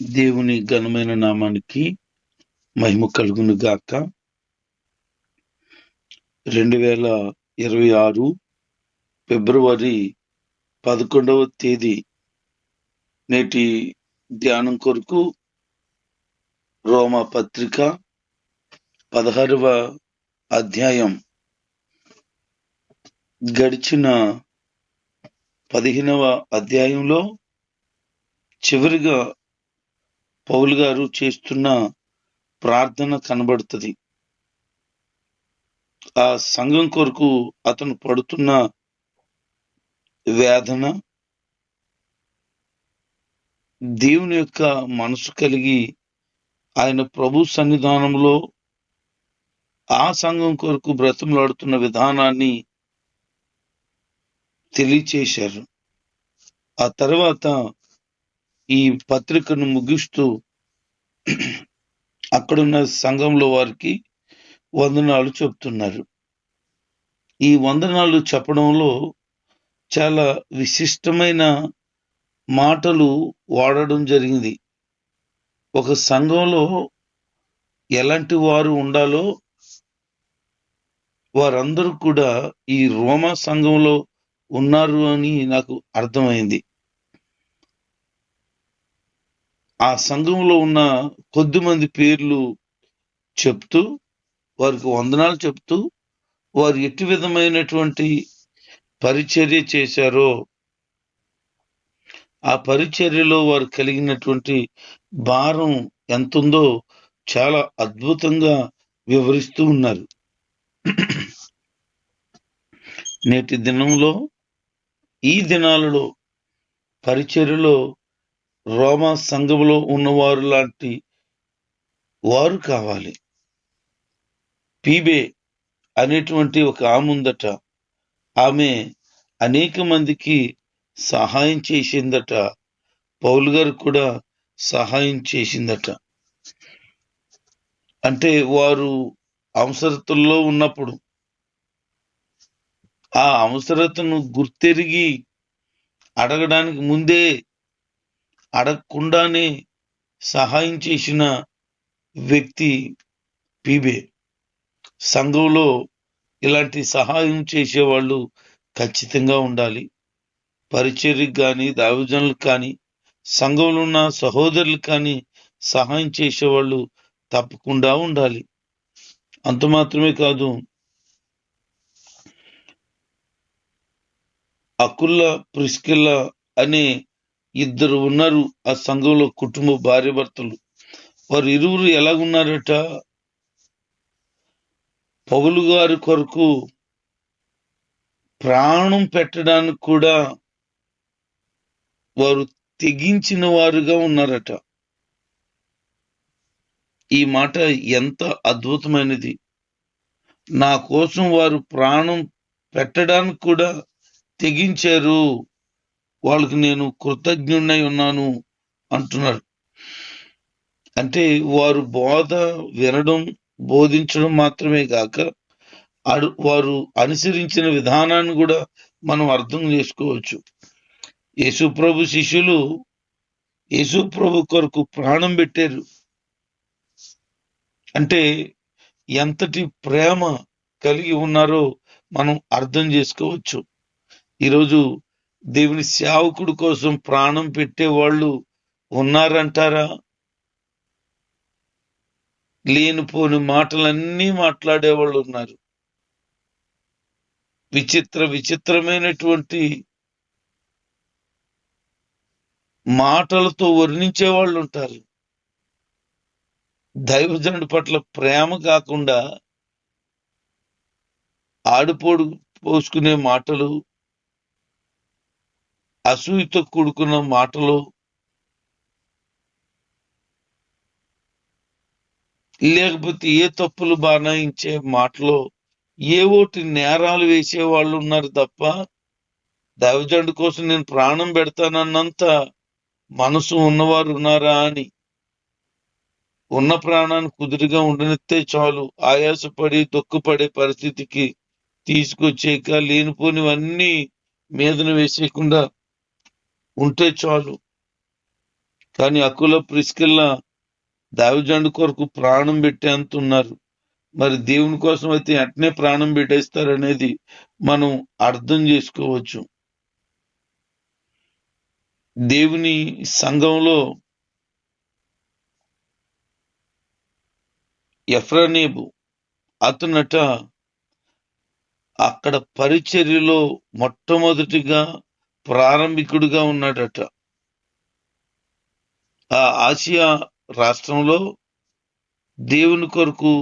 దేవుని ఘనమైన నామానికి మహిమ కలుగును గాక. రెండు వేల ఇరవై ఆరు ఫిబ్రవరి పదకొండవ తేదీ నేటి ధ్యానం కొరకు రోమా పత్రిక పదహారవ అధ్యాయం గడిచిన పదిహేనవ అధ్యాయంలో చివరిగా పౌలు గారు చేస్తున్న ప్రార్థన కనబడుతుంది. ఆ సంఘం కొరకు అతను పడుతున్న వేదన దేవుని యొక్క మనసు కలిగి ఆయన ప్రభు సన్నిధానంలో ఆ సంఘం కొరకు బ్రతములాడుతున్న విధానాన్ని తెలియచేశారు. ఆ తర్వాత ఈ పత్రికను ముగిస్తూ అక్కడున్న సంఘంలో వారికి వందనాలు చెప్తున్నారు. ఈ వందనాలు చెప్పడంలో చాలా విశిష్టమైన మాటలు వాడడం జరిగింది. ఒక సంఘంలో ఎలాంటి వారు ఉండాలో వారందరూ కూడా ఈ రోమా సంఘంలో ఉన్నారు అని నాకు అర్థమైంది. ఆ సంఘంలో ఉన్న కొద్ది మంది పేర్లు చెప్తూ వారికి వందనాలు చెప్తూ వారు ఎట్టి విధమైనటువంటి పరిచర్య చేశారో ఆ పరిచర్యలో వారు కలిగినటువంటి భారం ఎంతుందో చాలా అద్భుతంగా వివరిస్తూ ఉన్నారు. నేటి దినంలో ఈ దినాలలో పరిచర్యలో రోమా సంఘంలో ఉన్నవారు లాంటి వారు కావాలి. పీబే అనేటువంటి ఒక ఆమె ఉందట. ఆమె అనేక మందికి సహాయం చేసిందట. పౌలు గారు కూడా సహాయం చేసిందట. అంటే వారు అవసరతల్లో ఉన్నప్పుడు ఆ అవసరతను గుర్తెరిగి అడగడానికి ముందే అడగకుండానే సహాయం చేసిన వ్యక్తి పీబే. సంఘంలో ఇలాంటి సహాయం చేసేవాళ్ళు ఖచ్చితంగా ఉండాలి. పరిచర్యకు కానీ దావిజనులకు కానీ సంఘంలో ఉన్న సహోదరులకు కానీ సహాయం చేసేవాళ్ళు తప్పకుండా ఉండాలి. అంత మాత్రమే కాదు అకుల్ల ప్రిస్కిల్ల అనే ఇద్దరు ఉన్నారు ఆ సంఘంలో కుటుంబ భార్య భర్తలు. వారు ఇరువురు ఎలాగున్నారట? పౌలు గారి కొరకు ప్రాణం పెట్టడానికి కూడా వారు తెగించిన వారుగా ఉన్నారట. ఈ మాట ఎంత అద్భుతమైనది. నా కోసం వారు ప్రాణం పెట్టడానికి కూడా తెగించారు. వాళ్ళకి నేను కృతజ్ఞుణ్ణై ఉన్నాను అంటున్నారు అంటే వారు బోధ వినడం బోధించడం మాత్రమే కాక వారు అనుసరించిన విధానాన్ని కూడా మనం అర్థం చేసుకోవచ్చు. యేసుప్రభు శిష్యులు యేసుప్రభు కొరకు ప్రాణం పెట్టారు. అంటే ఎంతటి ప్రేమ కలిగి ఉన్నారో మనం అర్థం చేసుకోవచ్చు. ఈరోజు దేవుని సేవకుడు కోసం ప్రాణం పెట్టే వాళ్ళు ఉన్నారంటారా? లేనిపోని మాటలన్నీ మాట్లాడే వాళ్ళు ఉన్నారు. విచిత్ర విచిత్రమైనటువంటి మాటలతో వర్ణించే వాళ్ళు ఉంటారు. దైవజనుడి పట్ల ప్రేమ కాకుండా ఆడిపోడు పోసుకునే మాటలు అసూయతో కూడుకున్న మాటలు లేకపోతే ఏ తప్పులు బానాయించే మాటలు ఏ ఓటి నేరాలు వేసే వాళ్ళు ఉన్నారు తప్ప దైవజండు కోసం నేను ప్రాణం పెడతానన్నంత మనసు ఉన్నవారు ఉన్నారా అని. ఉన్న ప్రాణాన్ని కుదురుగా ఉండనిస్తే చాలు. ఆయాసపడి దుఃఖపడే పరిస్థితికి తీసుకొచ్చాక లేనిపోనివన్నీ మీదన వేసేయకుండా ఉంటే చాలు. కానీ అక్కుల ప్రిస్కిల్ల దావిజండు కొరకు ప్రాణం పెట్టేంత ఉన్నారు మరి దేవుని కోసం అయితే వెంటనే ప్రాణం పెట్టేస్తారనేది మనం అర్థం చేసుకోవచ్చు. దేవుని సంఘంలో ఎఫ్రనేబు అతనట అక్కడ పరిచర్యలో మొట్టమొదటిగా ప్రారంభికుడిగా ఉన్నాడట. ఆ ఆసియా రాష్ట్రంలో దేవుని కొరకు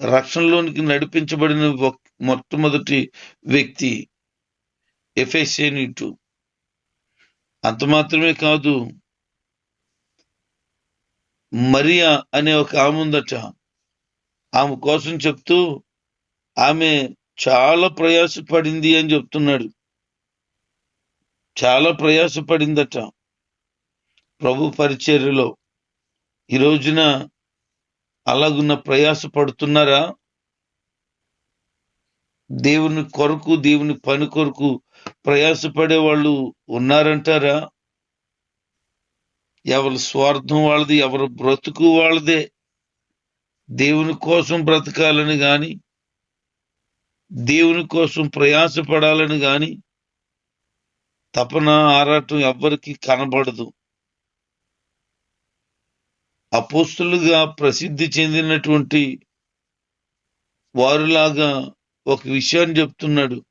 రక్షణలోనికి నడిపించబడిన మొట్టమొదటి వ్యక్తి ఎఫెసేనిటు అంత మాత్రమే కాదు మరియా అనే ఒక ఆమె ఉందట. ఆమె కోసం చెప్తూ ఆమె చాలా ప్రయాసపడింది అని చెప్తున్నాడు. చాలా ప్రయాసపడిందట. ప్రభు పరిచర్యలో. ఈ రోజున అలాగున్న ప్రయాస పడుతున్నారా దేవుని కొరకు దేవుని పని కొరకు ప్రయాసపడే వాళ్ళు ఉన్నారంటారా? ఎవరి స్వార్థం వాళ్ళది ఎవరి బ్రతుకు వాళ్ళదే. దేవుని కోసం బ్రతకాలని కానీ దేవుని కోసం ప్రయాసపడాలని కానీ తపన ఆరాటం ఎవ్వరికి కనబడదు. అపోస్తులుగా ప్రసిద్ధి చెందినటువంటి వారిలాగా ఒక విషయాన్ని చెప్తున్నాడు.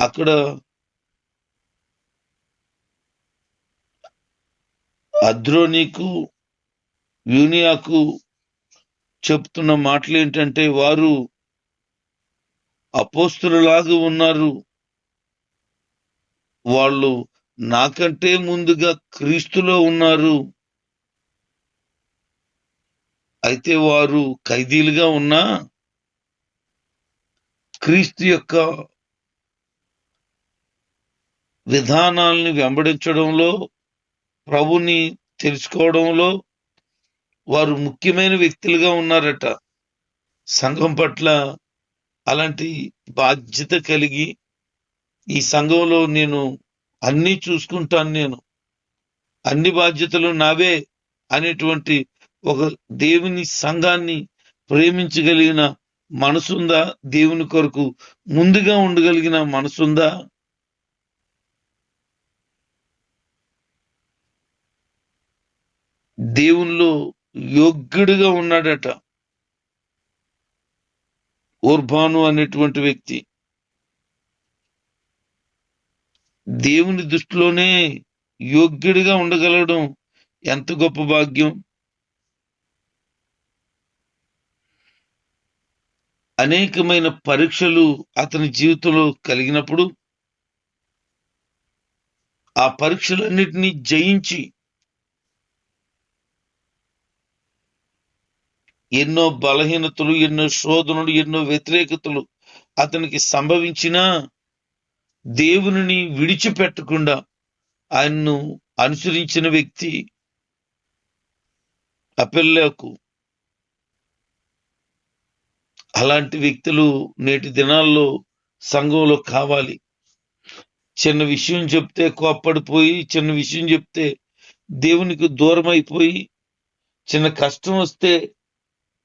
అక్కడ అద్రోనీకు యూనియాకు చెప్తున్న మాటలు ఏంటంటే వారు అపోస్తులలాగా ఉన్నారు. వాళ్ళు నాకంటే ముందుగా క్రీస్తులో ఉన్నారు. అయితే వారు ఖైదీలుగా ఉన్నా క్రీస్తు యొక్క విధానాల్ని వెంబడించడంలో ప్రభుని తెలుసుకోవడంలో వారు ముఖ్యమైన వ్యక్తులుగా ఉన్నారట. సంఘం పట్ల అలాంటి బాధ్యత కలిగి ఈ సంఘంలో నేను అన్నీ చూసుకుంటాను నేను. అన్ని బాధ్యతలు నావే అనేటువంటి ఒక దేవుని సంఘాన్ని ప్రేమించగలిగిన మనసుందా? దేవుని కొరకు ముందుగా ఉండగలిగిన మనసుందా? దేవునిలో యోగ్యుడిగా ఉన్నాడట. ఓర్బాను అనేటువంటి వ్యక్తి. దేవుని దృష్టిలోనే యోగ్యుడిగా ఉండగలగడం ఎంత గొప్ప భాగ్యం? అనేకమైన పరీక్షలు అతని జీవితంలో కలిగినప్పుడు ఆ పరీక్షలన్నిటినీ జయించి ఎన్నో బలహీనతలు ఎన్నో శోధనలు ఎన్నో వ్యతిరేకతలు అతనికి సంభవించినా దేవునిని విడిచిపెట్టకుండా ఆయన్ను అనుసరించిన వ్యక్తి అపెల్లకు అలాంటి వ్యక్తులు నేటి దినాల్లో సంఘంలో కావాలి. చిన్న విషయం చెప్తే కోప్పడిపోయి చిన్న విషయం చెప్తే దేవునికి దూరం అయిపోయి చిన్న కష్టం వస్తే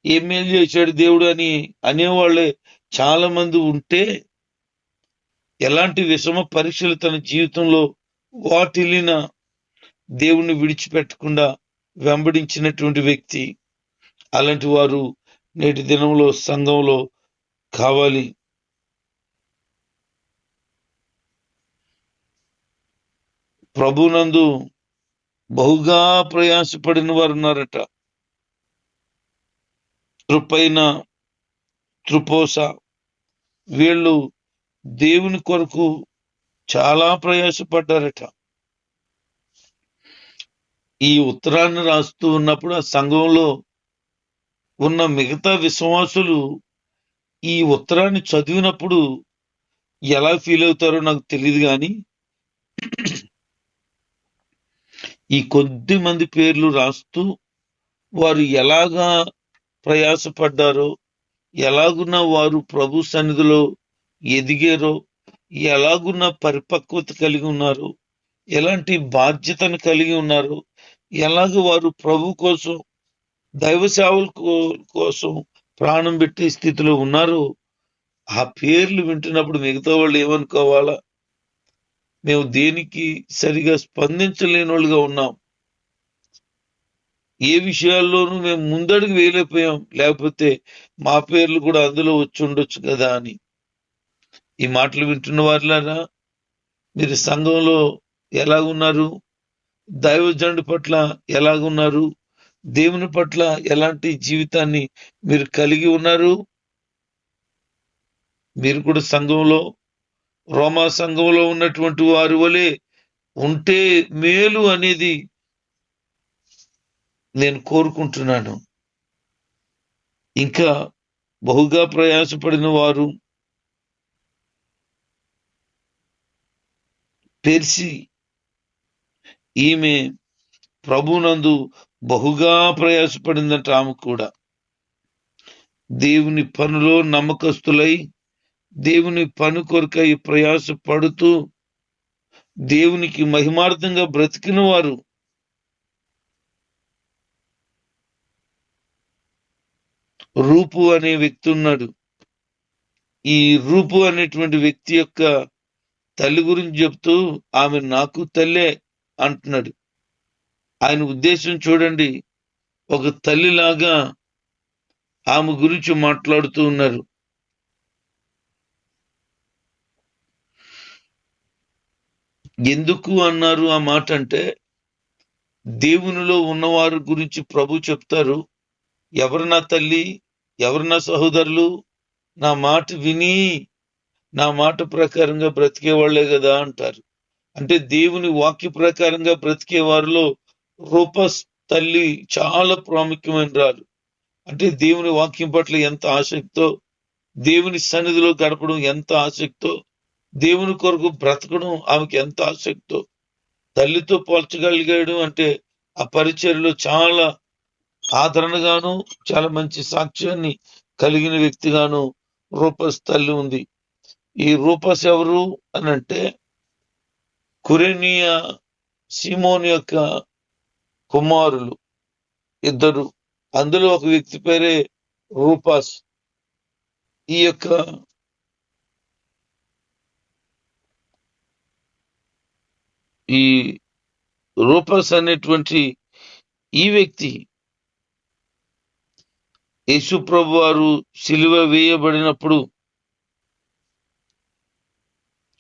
ఏం మేలు చేశాడు దేవుడు అని అనేవాళ్ళే చాలా మంది ఉంటే ఎలాంటి విషమ పరీక్షలు తన జీవితంలో వాటిల్లిన దేవుణ్ణి విడిచిపెట్టకుండా వెంబడించినటువంటి వ్యక్తి అలాంటి వారు నేటి దినంలో సంఘంలో కావాలి. ప్రభునందు బహుగా ప్రయాసపడిన వారు ఉన్నారట తృపైన తృపోస వీళ్ళు దేవుని కొరకు చాలా ప్రయాసపడ్డారట. ఈ ఉత్తరాన్ని రాస్తూ ఉన్నప్పుడు ఆ సంఘంలో ఉన్న మిగతా విశ్వాసులు ఈ ఉత్తరాన్ని చదివినప్పుడు ఎలా ఫీల్ అవుతారో నాకు తెలియదు కానీ ఈ కొద్ది మంది పేర్లు రాస్తూ వారు ఎలాగా ప్రయాసపడ్డారో ఎలాగున్న వారు ప్రభు సన్నిధిలో ఎదిగారో ఎలాగున్న పరిపక్వత కలిగి ఉన్నారు ఎలాంటి బాధ్యతను కలిగి ఉన్నారు ఎలాగ వారు ప్రభు కోసం దైవ సేవల కోసం ప్రాణం పెట్టే స్థితిలో ఉన్నారు ఆ పేర్లు వింటున్నప్పుడు మిగతా వాళ్ళు ఏమనుకోవాలా? మేము దేనికి సరిగా స్పందించలేని వాళ్ళుగా ఉన్నాం. ఏ విషయాల్లోనూ మేము ముందడుగు వేయలేకపోయాం. లేకపోతే మా పేర్లు కూడా అందులో వచ్చి ఉండొచ్చు కదా అని. ఈ మాటలు వింటున్న వారిలారా మీరు సంఘంలో ఎలాగున్నారు? దైవజనుడి పట్ల ఎలాగున్నారు? దేవుని పట్ల ఎలాంటి జీవితాన్ని మీరు కలిగి ఉన్నారు? మీరు కూడా సంఘంలో రోమా సంఘంలో ఉన్నటువంటి వారి వలె ఉంటే మేలు అనేది నేను కోరుకుంటున్నాను. ఇంకా బహుగా ప్రయాసపడిన వారు పెర్సి ఈమె ప్రభునందు బహుగా ప్రయాసపడిందంట ఆమె కూడా. దేవుని పనిలో నమ్మకస్తులై దేవుని పని కొరకై ప్రయాస పడుతూ దేవునికి మహిమార్థంగా బ్రతికిన వారు రూపు అనే వ్యక్తి ఉన్నాడు. ఈ రూపు అనేటువంటి వ్యక్తి యొక్క తల్లి గురించి చెప్తూ ఆమె నాకు తల్లే అంటున్నాడు. ఆయన ఉద్దేశం చూడండి. ఒక తల్లిలాగా ఆమె గురించి మాట్లాడుతూ ఉన్నారు. ఎందుకు అన్నారు ఆ మాట అంటే దేవునిలో ఉన్నవారి గురించి ప్రభు చెప్తారు. ఎవరు నా తల్లి? ఎవరు నా సహోదరులు? నా మాట విని నా మాట ప్రకారంగా బ్రతికే వాళ్ళే కదా అంటారు. అంటే దేవుని వాక్య ప్రకారంగా బ్రతికే వారిలో రూపస్ తల్లి చాలా ప్రాముఖ్యమైన రాలు. అంటే దేవుని వాక్యం పట్ల ఎంత ఆసక్తితో దేవుని సన్నిధిలో గడపడం ఎంత ఆసక్తితో దేవుని కొరకు బ్రతకడం ఆమెకి ఎంత ఆసక్తితో తల్లితో పోల్చగలిగాడు అంటే ఆ పరిచర్లో చాలా ఆదరణగాను చాలా మంచి సాక్ష్యాన్ని కలిగిన వ్యక్తిగాను రూపస్ తల్లి ఉంది. ఈ రూపస్ ఎవరు అని అంటే కురేనియా సిమోన్ యొక్క కుమారులు ఇద్దరు. అందులో ఒక వ్యక్తి పేరే రూపాస్. ఈ యొక్క ఈ రూపస్ అనేటువంటి ఈ వ్యక్తి యేసుప్రభు వారు సిలువ వేయబడినప్పుడు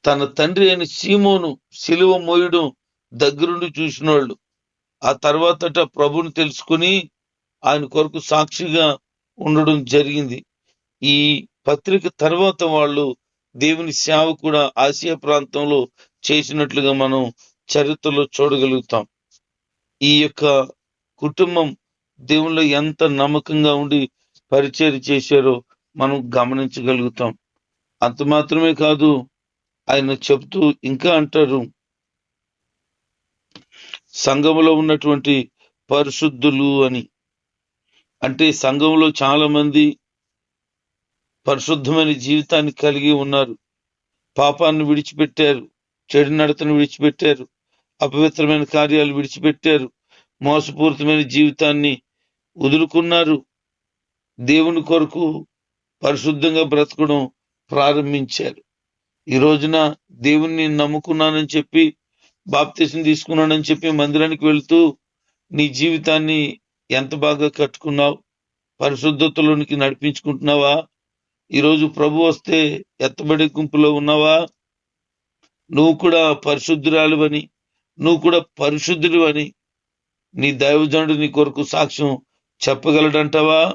తన తండ్రి అయిన సీమోను సిలువ మోయడం దగ్గరుండి చూసినోళ్ళు. ఆ తర్వాతట ప్రభుని తెలుసుకుని ఆయన కొరకు సాక్షిగా ఉండడం జరిగింది. ఈ పత్రిక తర్వాత వాళ్ళు దేవుని సేవ కూడా ఆసియా ప్రాంతంలో చేసినట్లుగా మనం చరిత్రలో చూడగలుగుతాం. ఈ యొక్క కుటుంబం దేవునిలో ఎంత నమ్మకంగా ఉండి పరిచయం చేశారో మనం గమనించగలుగుతాం. అంత మాత్రమే కాదు ఆయన చెప్తూ ఇంకా అంటారు సంఘములో ఉన్నటువంటి పరిశుద్ధులు అని. అంటే సంఘంలో చాలా మంది పరిశుద్ధమైన జీవితాన్ని కలిగి ఉన్నారు. పాపాన్ని విడిచిపెట్టారు చెడు నడతను విడిచిపెట్టారు అపవిత్రమైన కార్యాలు విడిచిపెట్టారు మోసపూరితమైన జీవితాన్ని వదులుకున్నారు. దేవుని కొరకు పరిశుద్ధంగా బ్రతకడం ప్రారంభించారు. ఈ రోజున దేవుణ్ణి నమ్ముకున్నానని చెప్పి బాప్తీసం తీసుకున్నానని చెప్పి మందిరానికి వెళుతూ నీ జీవితాన్ని ఎంత బాగా కట్టుకున్నావు పరిశుద్ధతలోనికి నడిపించుకుంటున్నావా? ఈరోజు ప్రభు వస్తే ఎత్తబడే గుంపులో ఉన్నావా? నువ్వు కూడా పరిశుద్ధురాలు అని నువ్వు కూడా పరిశుద్ధుడు అని నీ దైవజనుడు నీ కొరకు సాక్ష్యం చెప్పగలడంటావా?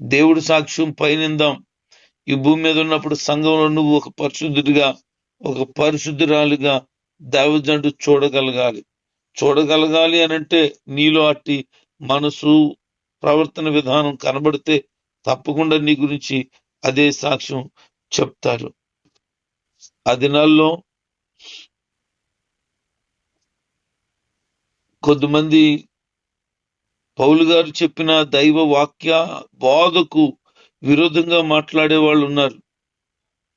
దేవుడు సాక్ష్యం పైనిందాం. ఈ భూమి మీద ఉన్నప్పుడు సంఘంలో నువ్వు ఒక పరిశుద్ధుడిగా ఒక పరిశుద్ధురాలుగా దైవజనుడు చూడగలగాలి. చూడగలగాలి అని అంటే నీలో అట్టి మనసు ప్రవర్తన విధానం కనబడితే తప్పకుండా నీ గురించి అదే సాక్ష్యం చెప్తారు. ఆ దినాల్లో కొద్దిమంది పౌలు గారు చెప్పిన దైవ వాక్య బోధకు విరోధంగా మాట్లాడే వాళ్ళు ఉన్నారు.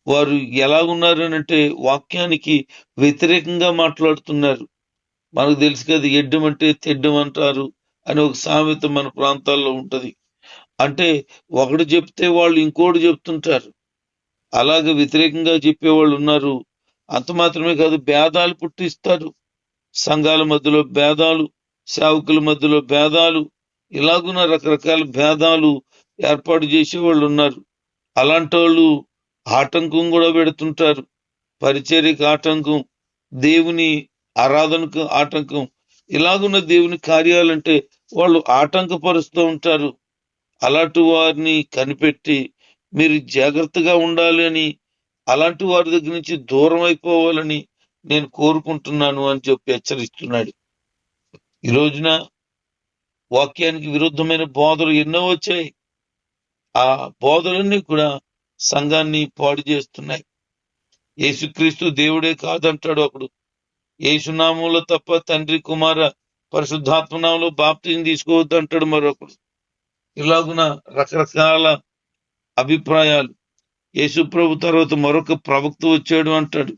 వారు ఎలా ఉన్నారు అని అంటే వాక్యానికి వ్యతిరేకంగా మాట్లాడుతున్నారు. మనకు తెలుసు కదా ఎడ్డం అంటే తెడ్డం అంటారు అని ఒక సామెత మన ప్రాంతాల్లో ఉంటుంది. అంటే ఒకడు చెప్తే వాళ్ళు ఇంకోటి చెప్తుంటారు. అలాగే వ్యతిరేకంగా చెప్పేవాళ్ళు ఉన్నారు. అంత మాత్రమే కాదు భేదాలు పుట్టిస్తారు. సంఘాల మధ్యలో భేదాలు సేవకుల మధ్యలో భేదాలు ఇలాగున్న రకరకాల భేదాలు ఏర్పాటు చేసే వాళ్ళు ఉన్నారు. అలాంటి వాళ్ళు ఆటంకం కూడా పెడుతుంటారు. పరిచర్యకు ఆటంకం దేవుని ఆరాధనకు ఆటంకం. ఇలాగున్న దేవుని కార్యాలంటే వాళ్ళు ఆటంకపరుస్తూ ఉంటారు. అలాంటి వారిని కనిపెట్టి మీరు జాగ్రత్తగా ఉండాలి అని అలాంటి వారి దగ్గర నుంచి దూరం అయిపోవాలని నేను కోరుకుంటున్నాను అని చెప్పి హెచ్చరిస్తున్నాడు. ఈ రోజున వాక్యానికి విరుద్ధమైన బోధలు ఎన్నో వచ్చాయి. ఆ బోధలన్నీ కూడా సంఘాన్ని పాడు చేస్తున్నాయి. యేసుక్రీస్తు దేవుడే కాదంటాడు అప్పుడు. యేసునామంలో తప్ప తండ్రి కుమార పరిశుద్ధాత్మనామంలో బాప్తిని తీసుకోవద్దు అంటాడు మరొకడు. ఇలాగున రకరకాల అభిప్రాయాలు. యేసు ప్రభు తర్వాత మరొక ప్రవక్త వచ్చాడు అంటాడు.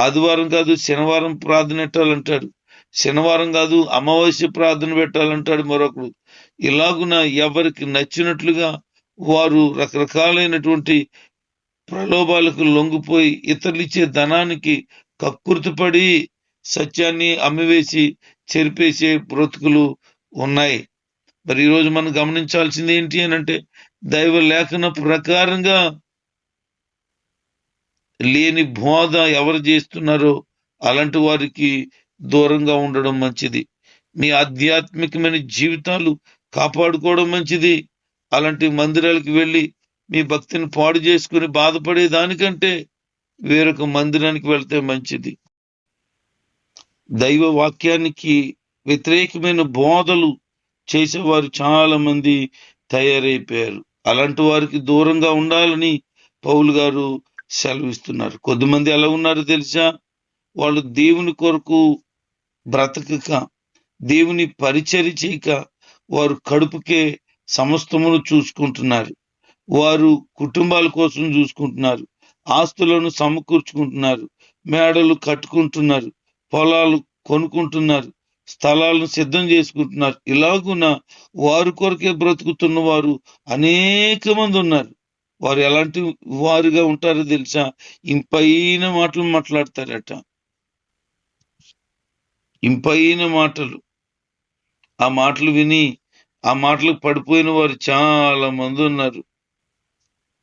ఆదివారం కాదు శనివారం ప్రార్థన పెట్టాలంటాడు. శనివారం కాదు అమావాస్య ప్రార్థన పెట్టాలంటాడు మరొకడు. ఇలాగున ఎవరికి నచ్చినట్లుగా వారు రకరకాలైనటువంటి ప్రలోభాలకు లొంగిపోయి ఇతరులిచ్చే ధనానికి కక్కుర్తిపడి సత్యాన్ని అమ్మివేసి చెరిపేసే బ్రతుకులు ఉన్నాయి. మరి ఈరోజు మనం గమనించాల్సింది ఏంటి అని అంటే దైవ లేఖన ప్రకారంగా లేని బోధ ఎవరు చేస్తున్నారో అలాంటి వారికి దూరంగా ఉండడం మంచిది. మీ ఆధ్యాత్మికమైన జీవితాలు కాపాడుకోవడం మంచిది. అలాంటి మందిరాలకు వెళ్ళి మీ భక్తిని పాడు చేసుకుని బాధపడే దానికంటే వేరొక మందిరానికి వెళ్తే మంచిది. దైవ వాక్యానికి వ్యతిరేకమైన బోధలు చేసేవారు చాలా మంది తయారైపోయారు. అలాంటి వారికి దూరంగా ఉండాలని పౌలు గారు సెలవిస్తున్నారు. కొద్దిమంది ఎలా ఉన్నారో తెలుసా? వాళ్ళు దేవుని కొరకు బ్రతకక దేవుని పరిచర్య చేయక వారు కడుపుకే సమస్తమును చూసుకుంటున్నారు. వారు కుటుంబాల కోసం చూసుకుంటున్నారు. ఆస్తులను సమకూర్చుకుంటున్నారు. మేడలు కట్టుకుంటున్నారు. పొలాలు కొనుక్కుంటున్నారు. స్థలాలను సిద్ధం చేసుకుంటున్నారు. ఇలాగున వారి కొరకే బ్రతుకుతున్న వారు అనేక మంది ఉన్నారు. వారు ఎలాంటి వారుగా ఉంటారో తెలుసా? ఇంపైన మాటలు మాట్లాడతారట. ఇంపైన మాటలు. ఆ మాటలు విని ఆ మాటలకు పడిపోయిన వారు చాలా మంది ఉన్నారు.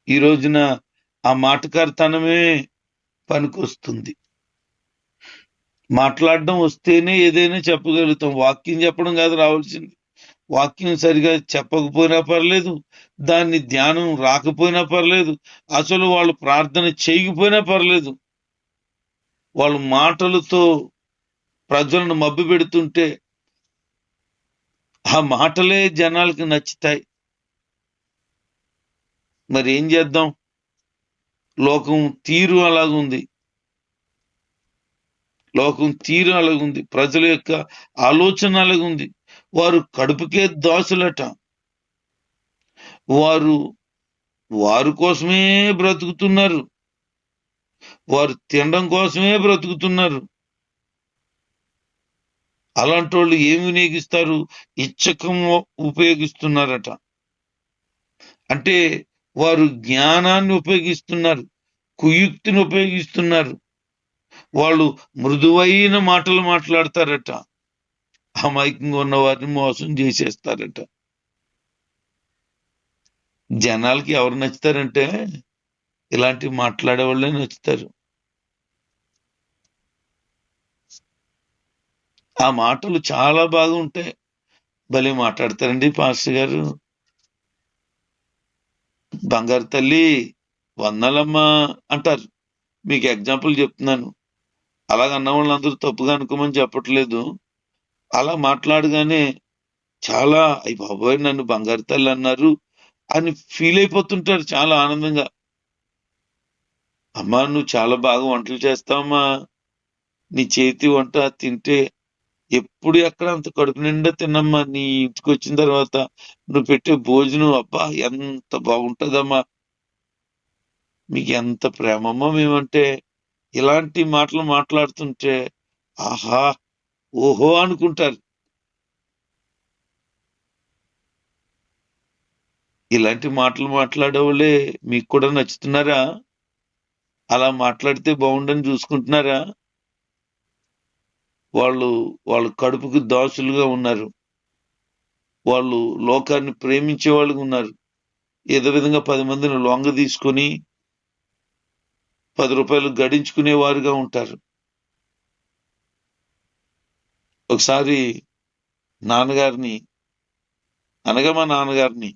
ఈ రోజున ఆ మాటకారితనమే పనికొస్తుంది. మాట్లాడడం వస్తేనే ఏదైనా చెప్పగలుగుతాం. వాక్యం చెప్పడం కాదు రావాల్సింది. వాక్యం సరిగా చెప్పకపోయినా పర్లేదు దాన్ని ధ్యానం రాకపోయినా పర్లేదు అసలు వాళ్ళు ప్రార్థన చేయకపోయినా పర్లేదు. వాళ్ళు మాటలతో ప్రజలను మబ్బు పెడుతుంటే ఆ మాటలే జనాలకు నచ్చుతాయి. మరి ఏం చేద్దాం? లోకం తీరు అలాగుంది. లోకం తీరు అలాగుంది. ప్రజల యొక్క ఆలోచన అలాగుంది. వారు కడుపుకే దాసులట. వారు వారి కోసమే బ్రతుకుతున్నారు. వారు తినడం కోసమే బ్రతుకుతున్నారు. అలాంటి వాళ్ళు ఏమి వినియోగిస్తారు? ఇచ్చకం ఉపయోగిస్తున్నారట. అంటే వారు జ్ఞానాన్ని ఉపయోగిస్తున్నారు కుయుక్తిని ఉపయోగిస్తున్నారు. వాళ్ళు మృదువైన మాటలు మాట్లాడతారట. అమాయకంగా ఉన్న వారిని మోసం చేసేస్తారట. జనాలకి ఎవరు నచ్చుతారంటే ఇలాంటివి మాట్లాడే వాళ్ళే నచ్చుతారు. ఆ మాటలు చాలా బాగుంటాయి. భలే మాట్లాడతారండి పాస్టర్ గారు. బంగారు తల్లి వందలమ్మా అంటారు. మీకు ఎగ్జాంపుల్ చెప్తున్నాను. అలాగ అన్న వాళ్ళందరూ తప్పుగా అనుకోమని చెప్పట్లేదు. అలా మాట్లాడగానే చాలా అయ్యి బాబోయ్ నన్ను బంగారు తల్లి అన్నారు అని ఫీల్ అయిపోతుంటారు చాలా ఆనందంగా. అమ్మా నువ్వు చాలా బాగా వంటలు చేస్తావమ్మా. నీ చేతి వంట తింటే ఎప్పుడు ఎక్కడ అంత కడుపు నిండా తిన్నమ్మా నీ ఇంటికి వచ్చిన తర్వాత నువ్వు పెట్టే భోజనం అబ్బా ఎంత బాగుంటుందమ్మా. మీకు ఎంత ప్రేమమ్మా మేమంటే. ఇలాంటి మాటలు మాట్లాడుతుంటే ఆహా ఓహో అనుకుంటారు. ఇలాంటి మాటలు మాట్లాడేవాళ్ళే మీకు కూడా నచ్చుతున్నారా? అలా మాట్లాడితే బాగుండని చూసుకుంటున్నారా? వాళ్ళు వాళ్ళ కడుపుకు దాసులుగా ఉన్నారు. వాళ్ళు లోకాన్ని ప్రేమించే వాళ్ళుగా ఉన్నారు. ఏదో విధంగా పది మందిని లొంగ తీసుకొని పది రూపాయలు గడించుకునే వారుగా ఉంటారు. ఒకసారి నాన్నగారిని అనగా మా నాన్నగారిని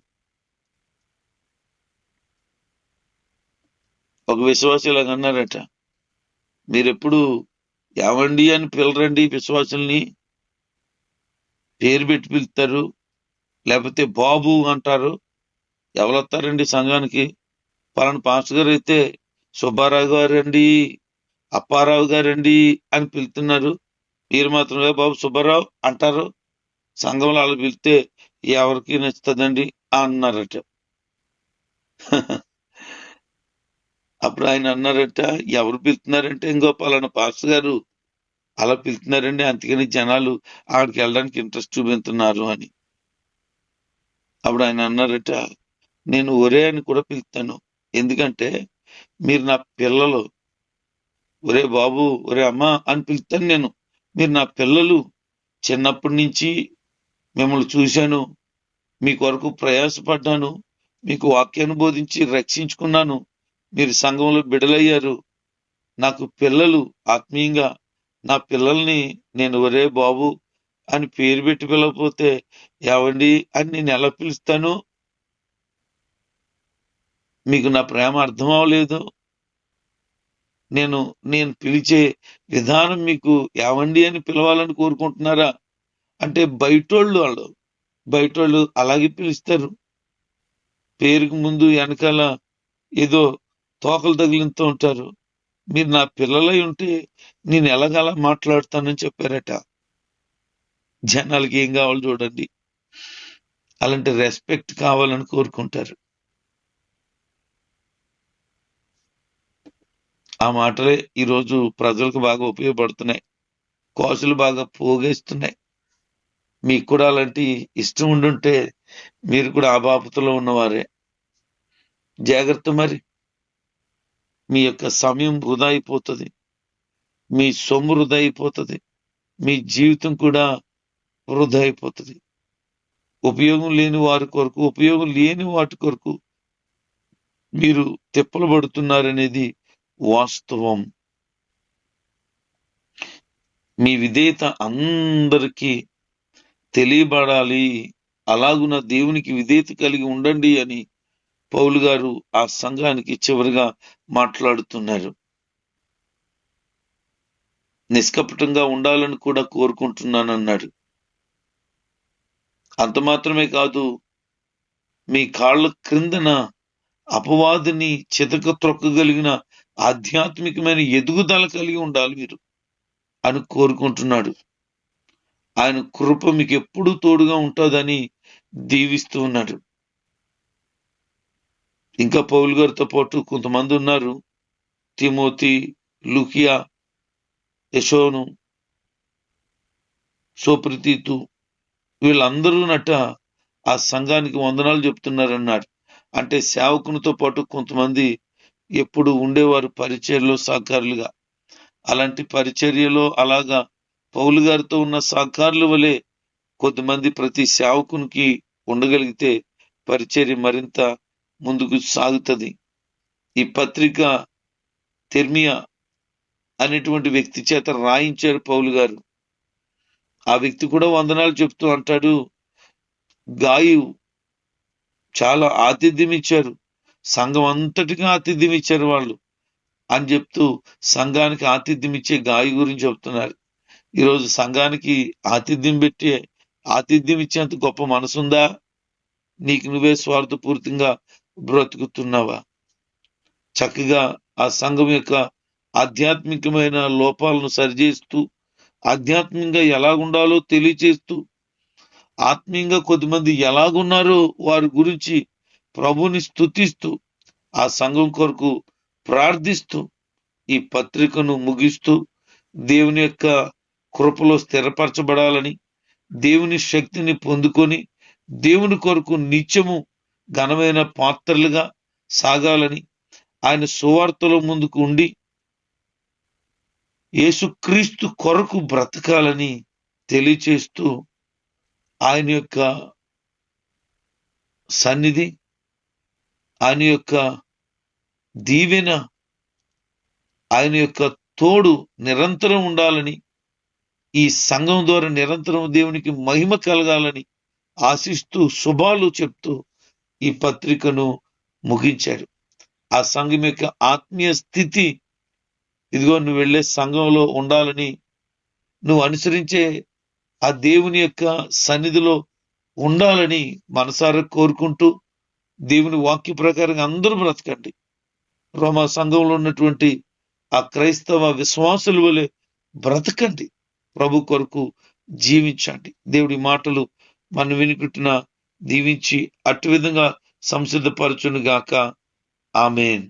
ఒక విశ్వాసి ఇలాగ అన్నారట మీరెప్పుడు ఏమండి అని పిలరండి విశ్వాసుల్ని. పేరు పెట్టి పిలుస్తారు. లేకపోతే బాబు అంటారు. ఎవరొస్తారండి సంఘానికి? పలానా పాస్టర్ గారు అయితే సుబ్బారావు గారండి అప్పారావు గారండి అని పిలుతున్నారు. మీరు మాత్రమే బాబు సుబ్బారావు అంటారు? సంఘంలో వాళ్ళు పిలిస్తే ఎవరికి నచ్చుతుందండి? అన్నారట. అప్పుడు ఆయన అన్నారట ఎవరు పిలుతున్నారంటే ఇంకో పలానా పాస్ గారు? అలా పిలుతున్నారండి అందుకని జనాలు ఆడికి వెళ్ళడానికి ఇంట్రెస్ట్ చూపిస్తున్నారు అని. అప్పుడు ఆయన అన్నారట నేను ఒరే అని కూడా పిలుస్తాను. ఎందుకంటే మీరు నా పిల్లలు. ఒరే బాబు ఒరే అమ్మ అని పిలుస్తాను నేను. మీరు నా పిల్లలు. చిన్నప్పటి నుంచి మిమ్మల్ని చూశాను. మీ కొరకు ప్రయాసపడ్డాను. మీకు వాక్యాన్ని బోధించి రక్షించుకున్నాను. మీరు సంఘంలో బిడలయ్యారు నాకు పిల్లలు ఆత్మీయంగా నా పిల్లల్ని నేను ఒరే బాబు అని పేరు పెట్టి పిలవపోతే ఏవండి అని నేను ఎలా పిలుస్తాను? మీకు నా ప్రేమ అర్థం అవ్వలేదు. నేను నేను పిలిచే విధానం మీకు ఏవండి అని పిలవాలని కోరుకుంటున్నారా? అంటే బయటోళ్ళు వాళ్ళు బయటోళ్ళు అలాగే పిలుస్తారు. పేరుకు ముందు వెనకాల ఏదో తోకలు తగిలింతూ ఉంటారు. మీరు నా పిల్లలై ఉంటే నేను ఎలాగలా మాట్లాడతానని చెప్పారట. జనాలకి ఏం కావాలో చూడండి. అలాంటి రెస్పెక్ట్ కావాలని కోరుకుంటారు. ఆ మాటలే ఈరోజు ప్రజలకు బాగా ఉపయోగపడుతున్నాయి. కోసులు బాగా పోగేస్తున్నాయి. మీకు కూడా అలాంటి ఇష్టం ఉండుంటే మీరు కూడా ఆ బాపతలో ఉన్నవారే. జాగ్రత్త మరి. మీ యొక్క సమయం వృధా అయిపోతుంది. మీ సొమ్ము వృధా అయిపోతుంది. మీ జీవితం కూడా వృధా అయిపోతుంది. ఉపయోగం లేని వారి కొరకు ఉపయోగం లేని వాటి కొరకు మీరు తిప్పలు పడుతున్నారనేది వాస్తవం. మీ విధేయత అందరికీ తెలియబడాలి. అలాగున దేవునికి విధేయత కలిగి ఉండండి అని పౌలు గారు ఆ సంఘానికి చివరిగా మాట్లాడుతున్నారు. నిష్కపటంగా ఉండాలని కూడా కోరుకుంటున్నానన్నాడు. అంత మాత్రమే కాదు మీ కాళ్ళ క్రిందన అపవాదిని చితక త్రొక్కగలిగిన ఆధ్యాత్మికమైన ఎదుగుదల కలిగి ఉండాలి మీరు అని కోరుకుంటున్నాడు. ఆయన కృప మీకు ఎప్పుడూ తోడుగా ఉంటుందని దీవిస్తూ ఉన్నాడు. ఇంకా పౌల్ గారితో పాటు కొంతమంది ఉన్నారు. తిమోతి లుకియా యశోను సోప్రతీతు వీళ్ళందరూ నట ఆ సంఘానికి వందనాలు చెప్తున్నారన్నాడు అంటే సేవకునితో పాటు కొంతమంది ఎప్పుడు ఉండేవారు పరిచర్యలో సహకారులుగా. అలాంటి పరిచర్యలో అలాగా పౌలు గారితో ఉన్న సహకారుల వలె కొంతమంది ప్రతి సేవకునికి ఉండగలిగితే పరిచర్య మరింత ముందుకు సాగుతుంది. ఈ పత్రిక తెర్మియా అనేటువంటి వ్యక్తి చేత రాయించారు పౌలు గారు. ఆ వ్యక్తి కూడా వందనాలు చెప్తూ అంటాడు గాయు చాలా ఆతిథ్యం ఇచ్చారు. సంఘం అంతటిగా ఆతిథ్యం ఇచ్చారు వాళ్ళు అని చెప్తూ సంఘానికి ఆతిథ్యం ఇచ్చే గాయ గురించి చెప్తున్నారు. ఈరోజు సంఘానికి ఆతిథ్యం పెట్టే ఆతిథ్యం ఇచ్చేంత గొప్ప మనసుందా? నీకు నువ్వే స్వార్థపూరితంగా బ్రతుకుతున్నావా? చక్కగా ఆ సంఘం యొక్క ఆధ్యాత్మికమైన లోపాలను సరిచేస్తూ ఆధ్యాత్మికంగా ఎలాగుండాలో తెలియచేస్తూ ఆత్మీయంగా కొద్దిమంది ఎలాగున్నారో వారి గురించి ప్రభుని స్తుతిస్తూ ఆ సంఘం కొరకు ప్రార్థిస్తూ ఈ పత్రికను ముగిస్తూ దేవుని యొక్క కృపలో స్థిరపరచబడాలని దేవుని శక్తిని పొందుకొని దేవుని కొరకు నిత్యము ఘనమైన పాత్రలుగా సాగాలని ఆయన సువార్తలో ముందుకు ఉండి యేసుక్రీస్తు కొరకు బ్రతకాలని తెలియచేస్తూ ఆయన యొక్క సన్నిధి ఆయన యొక్క దీవెన ఆయన యొక్క తోడు నిరంతరం ఉండాలని ఈ సంఘం ద్వారా నిరంతరం దేవునికి మహిమ కలగాలని ఆశిస్తూ శుభాలు చెప్తూ ఈ పత్రికను ముగించాడు ఆ సంఘం యొక్క ఆత్మీయ స్థితి ఇదిగో నువ్వు వెళ్ళే సంఘంలో ఉండాలని నువ్వు అనుసరించే ఆ దేవుని యొక్క సన్నిధిలో ఉండాలని మనసారా కోరుకుంటూ దేవుని వాక్య ప్రకారంగా అందరూ బ్రతకండి. రోమా సంఘంలో ఉన్నటువంటి ఆ క్రైస్తవ విశ్వాసుల వలె బ్రతకండి. ప్రభు కొరకు జీవించండి. దేవుడి మాటలు మనం వినుకుంటున్న దీవించి అటు విధంగా సంసిద్ధపరచును గాక ఆమెన్.